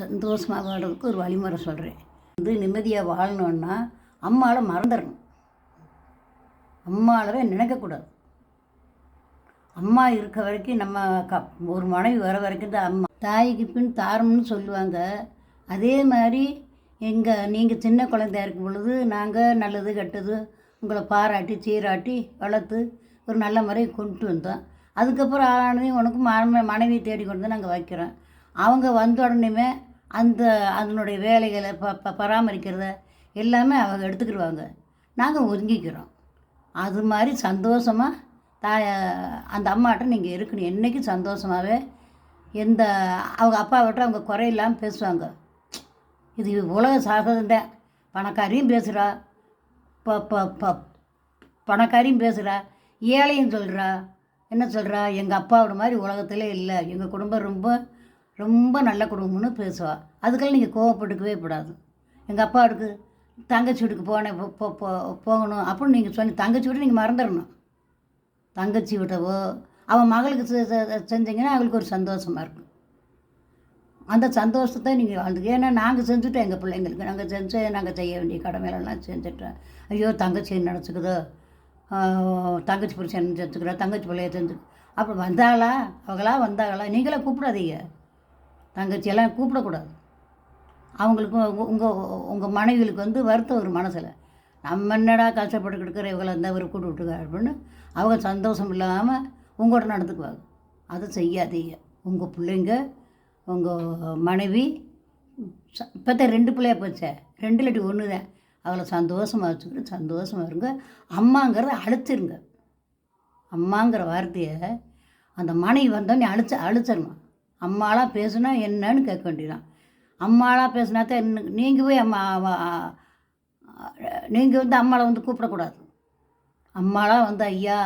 சந்தோஷமாக வாழ்றதுக்கு ஒரு வழிமுறை சொல்கிறேன் வந்து நிம்மதியாக வாழணுன்னா அம்மாவை மறந்துடணும் அம்மாளவே நினைக்கக்கூடாது. அம்மா இருக்க வரைக்கும் நம்ம க ஒரு மனைவி வர வரைக்கும் தான் அம்மா. தாய்க்கு பின் தாரம்னு சொல்லுவாங்க. அதே மாதிரி எங்கள் நீங்கள் சின்ன குழந்தையா இருக்கும் பொழுது நாங்கள் நல்லது கெட்டது உங்களை பாராட்டி சீராட்டி வளர்த்து ஒரு நல்ல முறை கொண்டு வந்தோம். அதுக்கப்புறம் ஆனதையும் உனக்கு மனைவி தேடி கொண்டு நாங்கள் வைக்கிறோம். அவங்க வந்த உடனேமே அந்த அதனுடைய வேலைகளை ப ப பராமரிக்கிறத எல்லாமே அவங்க எடுத்துக்கிடுவாங்க. நாங்கள் ஒதுங்கிக்கிறோம் அது மாதிரி சந்தோஷமாக தாய அந்த அம்மாட்ட நீங்கள் இருக்கணும். என்றைக்கும் சந்தோஷமாகவே எந்த அவங்க அப்பாவிட்ட அவங்க குறையில்லாமல் பேசுவாங்க. இது உலக சாகதந்தான் பணக்காரியும் பேசுகிறா ப ப ப பணக்காரியும் பேசுகிறா ஏழையும் சொல்கிறா என்ன சொல்கிறா எங்கள் அப்பாவோட மாதிரி உலகத்திலே இல்லை. எங்கள் குடும்பம் ரொம்ப ரொம்ப நல்ல குடும்பம்னு பேசுவா. அதுக்கெல்லாம் நீங்கள் கோவப்பட்டுக்கவே கூடாது. எங்கள் அப்பாவுக்கு தங்கச்சி வீட்டுக்கு போனேன் போ- போகணும் அப்படின்னு நீங்கள் சொன்ன தங்கச்சி வீட்டை நீங்கள் மறந்துடணும். தங்கச்சி விட்டவோ அவன் மகளுக்கு செ- செஞ்சீங்கன்னா அவளுக்கு ஒரு சந்தோஷமாக இருக்கும். அந்த சந்தோஷத்தை நீங்கள் வாழ்ந்து ஏன்னா நாங்கள் செஞ்சுட்டோம் எங்கள் பிள்ளைங்களுக்கு நாங்கள் செஞ்சு நாங்கள் செய்ய வேண்டிய கடமையிலலாம் செஞ்சுட்டோம் ஐயோ தங்கச்சி நினச்சிக்குதோ? தங்கச்சி புருஷன் செஞ்சுக்கிறோம் தங்கச்சி பிள்ளைய செஞ்சு அப்போ வந்தாங்களா அவங்களா வந்தாங்களா? நீங்களே கூப்பிடாதீங்க. தங்கச்சியெல்லாம் கூப்பிடக்கூடாது. அவங்களுக்கு உங்கள் உங்கள் மனைவிகளுக்கு வந்து வருத்தம் ஒரு மனசில். நம்ம என்னடா கஷ்டப்பட்டு இருக்கிற இவங்களை இருந்தால் இவர் கூட்டு விட்டுக்க அப்படின்னு அவங்க சந்தோஷம் இல்லாமல் உங்களோட நடந்துக்குவாங்க. அதை செய்யாதீங்க. உங்கள் பிள்ளைங்க உங்கள் மனைவி இப்போ ரெண்டு பிள்ளைய போச்சே? ரெண்டு இல்லாட்டி ஒன்று தான். அவளை சந்தோஷமாக வச்சுக்கிட்டு சந்தோஷமாக இருங்க. அம்மாங்கிறத அழைச்சிருங்க. அம்மாங்கிற வார்த்தையை அந்த மனைவி வந்தோடனே அழிச்ச அழிச்சிடணும். அம்மாலாம் பேசுனா என்னன்னு கேட்க வேண்டியதான் அம்மாலாம் பேசுனா தான் நீங்கள் போய் அம்மா நீங்கள் வந்து அம்மாவை வந்து கூப்பிடக்கூடாது. அம்மாலாம் வந்து ஐயா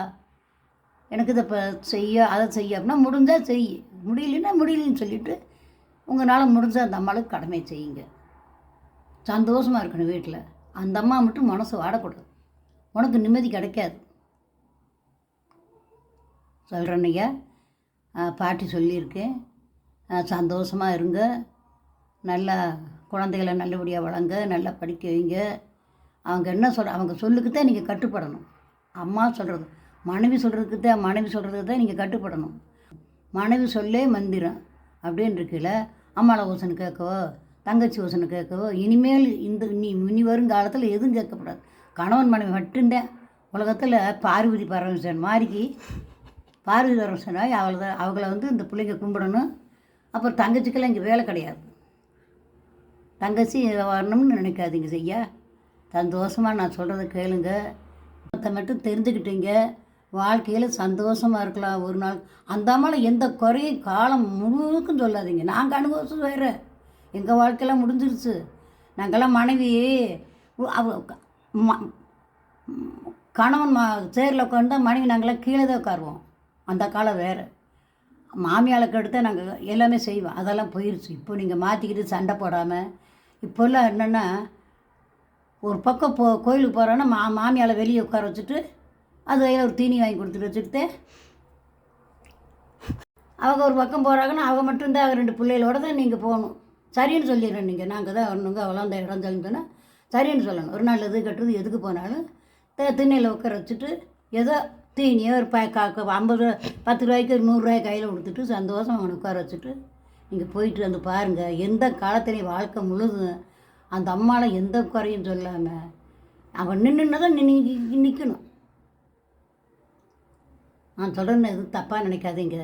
எனக்கு இதை இப்போ செய்ய அதை செய்ய அப்படின்னா முடிஞ்சால் செய். முடியலன்னா முடியலன்னு சொல்லிவிட்டு உங்களால் முடிஞ்சால் அந்த அம்மாளுக்கு கடமை செய்யுங்க. சந்தோஷமாக இருக்கணும் வீட்டில் அந்த அம்மா மட்டும் மனசு வாடக்கூடாது. உனக்கு நிம்மதி கிடைக்காது. சொல்கிறேன்னையா பாட்டி சொல்லியிருக்கேன் சந்தோஷமாக இருங்க. நல்லா குழந்தைகளை நல்லபடியாக வளங்க நல்லா படிக்க வைங்க. அவங்க என்ன சொல் அவங்க சொல்லுக்கு தான் நீங்கள் கட்டுப்படணும். அம்மா சொல்கிறது மனைவி சொல்கிறதுக்கு தான் மனைவி சொல்கிறதுக்கு தான் நீங்கள் கட்டுப்படணும். மனைவி சொல்லே மந்திரம். அப்படின்னு இருக்கல அம்மாவை ஓசனை கேட்கவோ தங்கச்சி ஓசனை கேட்கவோ இனிமேல் இந்த இனி இனி வருங்காலத்தில் எதுவும் கேட்கக்கூடாது கணவன் மனைவி மட்டும்தான் உலகத்தில் பார்வதி பரமேஸ்வரன் மாறிக்கு பார்வதி பரமேஸ்வரன் அவளை அவங்கள வந்து இந்த பிள்ளைங்க கும்பிடணும். அப்புறம் தங்கச்சிக்கெல்லாம் இங்கே வேலை கிடையாது. தங்கச்சி வரணும்னு நினைக்காதீங்க செய்யா. சந்தோஷமாக நான் சொல்கிறத கேளுங்க. மற்ற மட்டும் தெரிஞ்சுக்கிட்டீங்க. வாழ்க்கையில் சந்தோஷமாக இருக்கலாம் ஒரு நாள். அந்த அம்மாவை எந்த குறையும் காலம் முழுக்கும் சொல்லாதீங்க. நாங்கள் அனுபவிச்சு வேறு. எங்கள் வாழ்க்கையெல்லாம் முடிஞ்சிருச்சு. நாங்கள்லாம் மனைவி அவ கணவன் மா சேரில் உட்காந்தா மனைவி நாங்களாம் கீழே தான் உட்காருவோம். அந்த காலம் வேறு. மாமியாளுக்கு எடுத்து நாங்கள் எல்லாமே செய்வோம். அதெல்லாம் போயிடுச்சு இப்போ நீங்கள் மாற்றிக்கிட்டு சண்டை போடாமல் இப்போல்லாம் என்னென்னா ஒரு பக்கம் போ கோயிலுக்கு போகிறோன்னா மா மாமியால் வெளியே உட்கார வச்சுட்டு அது கையில் ஒரு தீனி வாங்கி கொடுத்துட்டு வச்சுக்கிட்டு அவங்க ஒரு பக்கம் போகிறாங்கன்னா அவங்க மட்டும்தான் அவங்க ரெண்டு பிள்ளைகளோட தான் நீங்கள் போகணும். சரின்னு சொல்லிடுறேன் நீங்கள் நாங்கள் தான் வரணுங்க அவளாம் அந்த இடம் சொல்லுங்கன்னா சரின்னு சொல்லணும். ஒரு நாள் எது கட்டுறது எதுக்கு போனாலும் திண்ணையில் உட்கார வச்சுட்டு ஏதோ தீனியோ ஒரு ப க- ஐம்பது ரூபா பத்து ரூபாய்க்கு ஒரு நூறுரூவாய் கையில் கொடுத்துட்டு சந்தோஷம் அவனை உட்கார வச்சுட்டு நீங்கள் போயிட்டு வந்து பாருங்கள் எந்த காலத்துலேயும் வாழ்க்கை முழுதும் அந்த அம்மாவில் எந்த குறையும் சொல்லாமல் அவன் நின்றுன்னு தான் நின்று நிற்கணும் நான் சொல்கிறேன்னு எதுவும் தப்பாக நினைக்காதீங்க.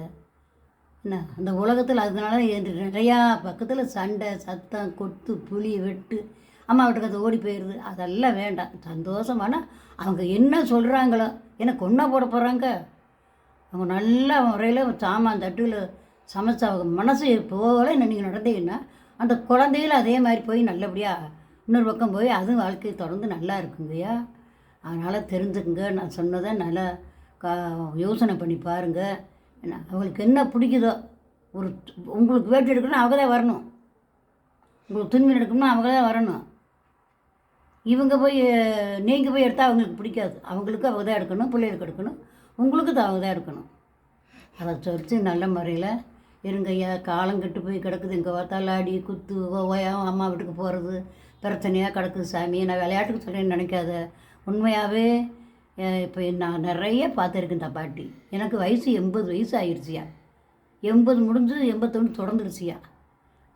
என்ன அந்த உலகத்தில் அதனால என் நிறையா பக்கத்தில் சண்டை சத்தம் கொத்து புலி வெட்டு அம்மா வீட்டுக்கு அது ஓடி போயிடுது அதெல்லாம் வேண்டாம். சந்தோஷமான அவங்க என்ன சொல்கிறாங்களோ என்ன கொண்டா போட போகிறாங்க அவங்க நல்ல முறையில் சாமான் தட்டில் சமைச்சு அவங்க மனசு போகலை என்ன நீங்கள் நடந்தீங்கன்னா அந்த குழந்தைகள் அதே மாதிரி போய் நல்லபடியாக இன்னொரு பக்கம் போய் அதுவும் வாழ்க்கை தொடர்ந்து நல்லா இருக்குங்கய்யா. அதனால் தெரிஞ்சுக்குங்க. நான் சொன்னதை நல்லா கா யோசனை பண்ணி பாருங்கள் என்ன அவங்களுக்கு என்ன பிடிக்குதோ ஒரு உங்களுக்கு வேட்டி எடுக்கணும்னா அவங்க தான் வரணும். உங்களுக்கு துணி எடுக்கணும்னா அவங்க தான் வரணும். இவங்க போய் நீங்கள் போய் எடுத்தால் அவங்களுக்கு பிடிக்காது. அவங்களுக்கு அவங்க தான் எடுக்கணும் பிள்ளைகளுக்கு எடுக்கணும். உங்களுக்கு தான் அவங்க தான் எடுக்கணும். அதை சொல்லிட்டு நல்ல முறையில். இருங்கய்யா காலம் கெட்டு போய் கிடக்குது. இங்கே பார்த்தாலும் அடி குத்து ஓயம் அம்மா வீட்டுக்கு போகிறது பிரச்சனையாக கிடக்குது சாமி. நான் விளையாட்டுக்கு சொல்கிறேன்னு நினைக்காத. உண்மையாகவே இப்போ நான் நிறைய பார்த்துருக்கேன் இந்த பாட்டி. எனக்கு வயசு எண்பது வயசு ஆயிடுச்சியா எண்பது முடிஞ்சு எண்பத்தொன்று தொடர்ந்துருச்சியா?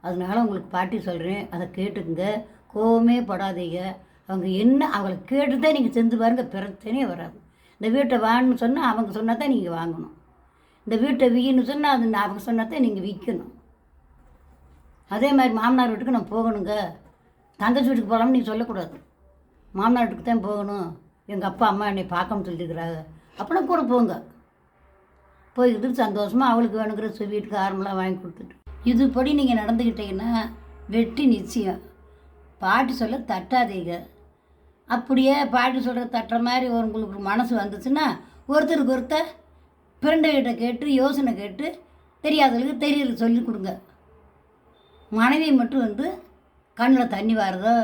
அதனால் உங்களுக்கு பாட்டி சொல்கிறேன் அதை கேட்டுக்குங்க. கோவமே படாதீங்க. அவங்க என்ன அவங்களை கேட்டு தான் நீங்கள் செஞ்சு பாருங்க பிரச்சனையே வராது. இந்த வீட்டை வாங்கணும்னு சொன்னால் அவங்க சொன்னால் தான் நீங்கள் வாங்கணும். இந்த வீட்டை விற்கணும்னு சொன்னால் அது அவங்க சொன்னால் தான் நீங்கள் விற்கணும் அதே மாதிரி மாமனார் வீட்டுக்கு நான் போகணுங்க. தங்கச்சி வீட்டுக்கு போகலாம்னு நீ சொல்லக்கூடாது. மாமனார் வீட்டுக்கு தான் போகணும். எங்கள் அப்பா அம்மா என்னை பார்க்கணும்னு சொல்லியிருக்கிறாங்க. அப்படின்னா கூட போங்க. போய்கிட்டு சந்தோஷமாக அவளுக்கு வேணுங்கிற வீட்டுக்கு காரமெல்லாம் வாங்கி கொடுத்துட்டு. இதுபடி நீங்கள் நடந்துக்கிட்டீங்கன்னா வெட்டி நிச்சயம். பாட்டு சொல்ல தட்டாதீங்க. அப்படியே பாட்டு சொல்கிற தட்டுற மாதிரி ஒரு உங்களுக்கு மனசு வந்துச்சுன்னா ஒருத்தருக்கு ஒருத்தர் ஃப்ரெண்டுகிட்ட கேட்டு யோசனை கேட்டு தெரியாதவங்களுக்கு தெரியல சொல்லி கொடுங்க. மனைவி மட்டும் வந்து கண்ணில் தண்ணி வாரதோ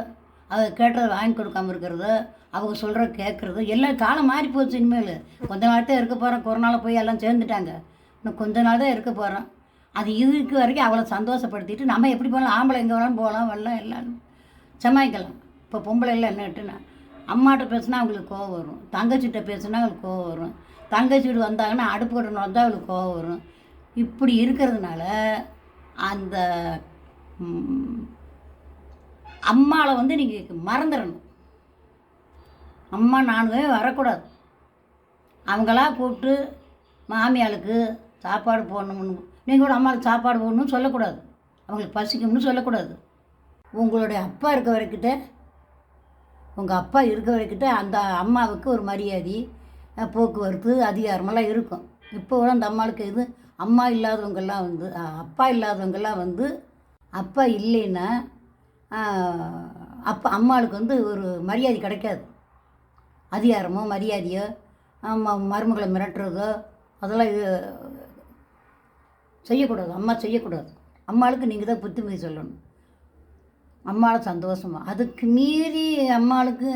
அவ கேட்டதை வாங்கி கொடுக்காம இருக்கிறதோ அவங்க சொல்கிற கேட்குறதோ எல்லாம் காலம் மாறி போச்சு இனிமேல். கொஞ்ச நாள் தான் இருக்க போகிறோம் கொரோனாவில் போய் எல்லாம் சேர்ந்துட்டாங்க. இன்னும் கொஞ்ச நாள் தான் இருக்க போகிறோம் அது இதுக்கு வரைக்கும் அவளை சந்தோஷப்படுத்திட்டு நம்ம எப்படி போகலாம் ஆம்பளை எங்கே வேணாலும் போகலாம் வரலாம் எல்லாம் சமாளிக்கலாம். இப்போ பொம்பளை எல்லாம் என்னட்டுன்னா அம்மாட்ட பேசுனா அவங்களுக்கு கோவம் வரும். தங்கச்சிட்ட பேசுனா அவங்களுக்கு கோவம் வரும். தங்கச்சி வீடு வந்தாங்கன்னா அடுப்பு கட்டணும் வந்தால் அவங்களுக்கு கோவம் வரும். இப்படி இருக்கிறதுனால அந்த அம்மாவை வந்து நீங்கள் மறந்துடணும் அம்மா நானுமே வரக்கூடாது. அவங்களா கூப்பிட்டு மாமியாளுக்கு சாப்பாடு போடணும்னு நீங்கள் கூட அம்மாவுக்கு சாப்பாடு போடணும்னு சொல்லக்கூடாது. அவங்களுக்கு பசிக்கும்னு சொல்லக்கூடாது. உங்களுடைய அப்பா இருக்க வரைக்கிட்ட உங்கள் அப்பா இருக்க வரைக்கிட்ட அந்த அம்மாவுக்கு ஒரு மரியாதை போக்குவரத்து அதிகாரமெல்லாம் இருக்கும். இப்போ கூட அந்த அம்மாளுக்கு இது அம்மா இல்லாதவங்கெல்லாம் வந்து அப்பா இல்லாதவங்கெல்லாம் வந்து அப்பா இல்லைன்னா அப்பா அம்மாளுக்கு வந்து ஒரு மரியாதை கிடைக்காது. அதிகாரமோ மரியாதையோ மருமகளை மிரட்டுறதோ அதெல்லாம் செய்யக்கூடாது. அம்மா செய்யக்கூடாது. அம்மாளுக்கு நீங்கள் தான் புத்திமதி சொல்லணும். அம்மாவை சந்தோஷமா. அதுக்கு மீறி அம்மாளுக்கு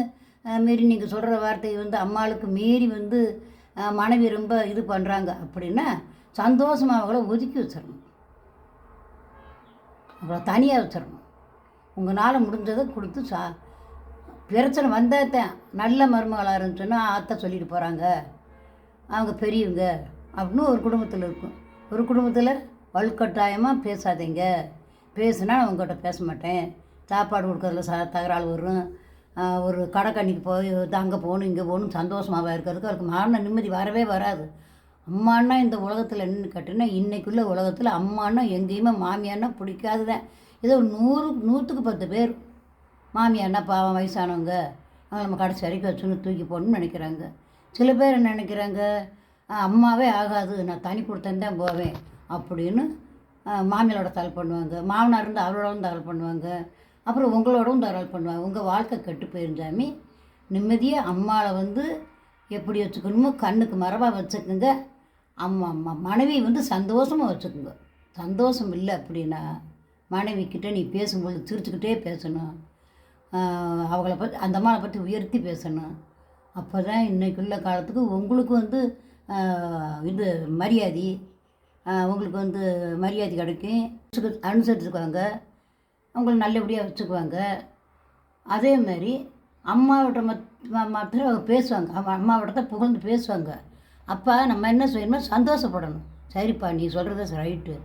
மீறி நீங்கள் சொல்கிற வார்த்தை வந்து அம்மாளுக்கு மீறி வந்து மனைவி ரொம்ப இது பண்ணுறாங்க அப்படின்னா சந்தோஷமாக அவங்கள ஒதுக்கி வச்சிடணும் அவளை தனியாக வச்சிடணும் உங்களால் முடிஞ்சதை கொடுத்து சா பிரச்சனை வந்தாத்தான் நல்ல மருமகளாக இருந்துச்சுன்னா அத்தை சொல்லிட்டு போகிறாங்க அவங்க பெரியவங்க அப்படின்னு ஒரு குடும்பத்தில் இருக்கும். ஒரு குடும்பத்தில் வலுக்கட்டாயமாக பேசாதீங்க. பேசுனா நான் உங்கள்கிட்ட பேச மாட்டேன். சாப்பாடு கொடுக்கறதுல ச தகராறு வரும். ஒரு ஒரு கடைக்கண்ணிக்கு போய் அங்கே போகணும் இங்கே போகணும் சந்தோஷமாக இருக்கிறதுக்கு அவருக்கு மரண நிம்மதி வரவே வராது. அம்மான்னா இந்த உலகத்தில் என்ன கட்டுனா இன்றைக்குள்ள உலகத்தில் அம்மான்னா எங்கேயுமே மாமியார்னா பிடிக்காது தான் ஏதோ நூறு நூற்றுக்கு பத்து பேர். மாமியார்னா பாவம் வயசானவங்க. அவங்க நம்ம கடைசி வரைக்கும் வச்சுன்னு தூக்கி போடணும்னு நினைக்கிறாங்க. சில பேர் என்ன நினைக்கிறாங்க? அம்மாவே ஆகாது. நான் தனி கொடுத்தேன் தான் போவேன். அப்படின்னு மாமியாரோட தகவல் பண்ணுவாங்க. மாமனார் இருந்து அவரோட தகவல் பண்ணுவாங்க. அப்புறம் உங்களோடவும் தரல் பண்ணுவாங்க உங்கள் வாழ்க்கை கெட்டு போயிருந்தாமி நிம்மதியாக அம்மாவை வந்து எப்படி வச்சுக்கணுமோ கண்ணுக்கு மரபாக வச்சுக்கோங்க. அம்மா அம்மா மனைவி வந்து சந்தோஷமாக வச்சுக்கோங்க. சந்தோஷம் இல்லை அப்படின்னா மனைவிக்கிட்ட நீ பேசும்போது சிரிச்சுக்கிட்டே பேசணும். அவங்கள பற்றி அந்த அம்மாவை பற்றி உயர்த்தி பேசணும். அப்போ தான் இன்றைக்குள்ள காலத்துக்கு உங்களுக்கு வந்து இது மரியாதை. உங்களுக்கு வந்து மரியாதை கிடைக்கும். அனுசரிச்சுக்கோங்க. அனுசரிச்சுக்குவாங்க அவங்கள நல்லபடியாக வச்சுக்குவாங்க. அதே மாதிரி அம்மாவோட மத் மற்ற அவங்க பேசுவாங்க. அவன் அம்மாவோட தான் புகழ்ந்து பேசுவாங்க. அப்போ நம்ம என்ன செய்யணும் சந்தோஷப்படணும். சரிப்பா நீ சொல்கிறது ரைட்டு.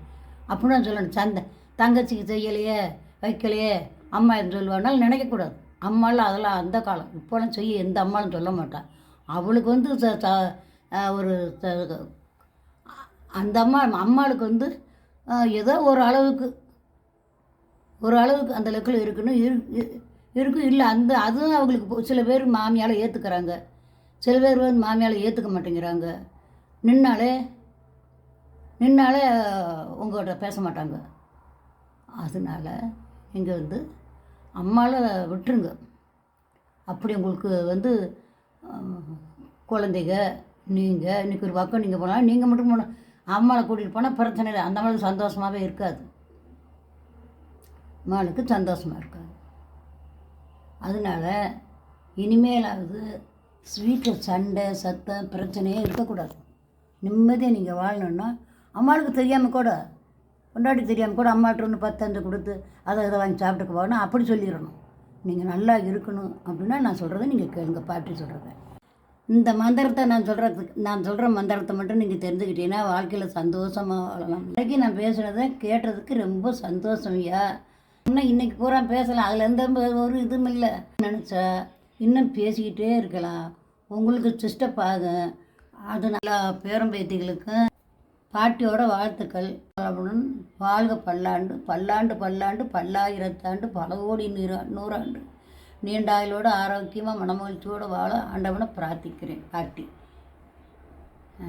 அப்படின்னு சொல்லணும். சந்த தங்கச்சிக்கு செய்யலையே வைக்கலையே அம்மா எதுவும் சொல்லுவானாலும் நினைக்கக்கூடாது. அம்மாலாம் அதெல்லாம் அந்த காலம். இப்போலாம் செய்ய எந்த அம்மாலும் சொல்ல மாட்டான் அவளுக்கு வந்து ச- ச- ஒரு அந்த அம்மா அம்மாளுக்கு வந்து ஏதோ ஒரு அளவுக்கு ஒரு அளவுக்கு அந்த லெக்கில் இருக்குன்னு இரு இருக்கும். இல்லை அந்த அதுவும் அவங்களுக்கு சில பேர் மாமியால் ஏற்றுக்கிறாங்க சில பேர் வந்து மாமியால் ஏற்றுக்க மாட்டேங்கிறாங்க. நின்னாலே நின்னாலே உங்கள்கிட்ட பேச மாட்டாங்க. அதனால இங்கே வந்து அம்மாவை விட்டுருங்க. அப்படி உங்களுக்கு வந்து குழந்தைங்க நீங்கள் இன்றைக்கி ஒரு பக்கம் நீங்கள் போனால் நீங்கள் மட்டும் போனால் அம்மாவை கூட்டிகிட்டு போனால் பிரச்சனை இல்லை. அந்த அம்மாளுக்கு சந்தோஷமாகவே இருக்காது. அம்மாளுக்கு சந்தோஷமாக இருக்காது. அதனால இனிமேலாவது வீட்டில் சண்டை சத்தம் பிரச்சனையே இருக்கக்கூடாது. நிம்மதியாக நீங்கள் வாழணுன்னா அம்மாளுக்கு தெரியாமல் கூட கொண்டாடி தெரியாமல் கூட அம்மாட்ட ஒன்று பத்தஞ்சு கொடுத்து அதை இதை வாங்கி சாப்பிட்டுக்க போகணும் அப்படி சொல்லிடணும். நீங்கள் நல்லா இருக்கணும் அப்படின்னா நான் சொல்கிறத நீங்கள் கேளுங்க பாட்டி சொல்கிறத இந்த மந்திரத்தை நான் சொல்கிறதுக்கு நான் சொல்கிற மந்திரத்தை மட்டும் நீங்கள் தெரிஞ்சுக்கிட்டீங்கன்னா வாழ்க்கையில் சந்தோஷமாக வாழலாம். இன்றைக்கி நான் பேசுகிறத கேட்டதுக்கு ரொம்ப சந்தோஷம் ஐயா. இன்னும் இன்னைக்கு பூரா பேசலாம். அதில் எந்த ஒரு இதுவும் இல்லை. நினச்சா இன்னும் பேசிக்கிட்டே இருக்கலாம். உங்களுக்கு சிஸ்டப் ஆகும் அது நல்லா பேரம்பேத்திகளுக்கும் பாட்டியோட வாழ்த்துக்கள். வாழ்க பல்லாண்டு பல்லாண்டு பல்லாண்டு பல்லாயிரத்தாண்டு பல கோடி நீரா நூறாண்டு. நீண்டாயிலோடு ஆரோக்கியமாக மனமகிழ்ச்சியோடு வாழ ஆண்டவனை பிரார்த்திக்கிறேன். பாட்டி. ஆ.